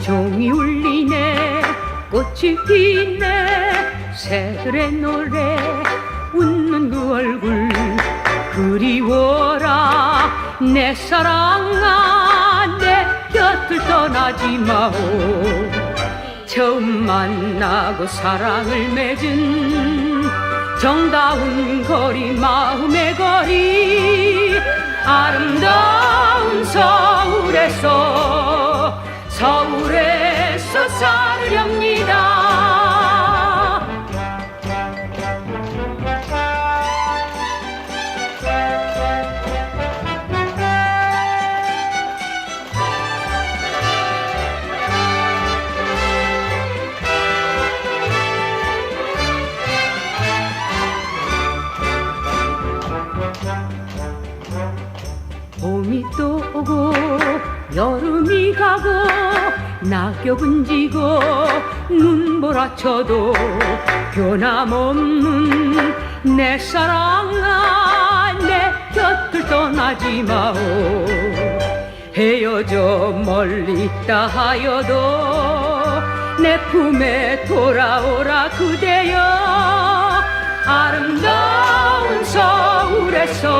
종이 울리네 꽃이 피네 새들의 노래 웃는 그 얼굴 그리워라. 내 사랑아 내 곁을 떠나지 마오. 처음 만나고 사랑을 맺은 정다운 거리 마음의 거리 아름다운 서울에서 오고 여름이 가고 낙엽은 지고 눈보라 쳐도 변함없는 내 사랑아 내 곁을 떠나지 마오. 헤어져 멀리 있다 하여도 내 품에 돌아오라 그대여. 아름다운 서울에서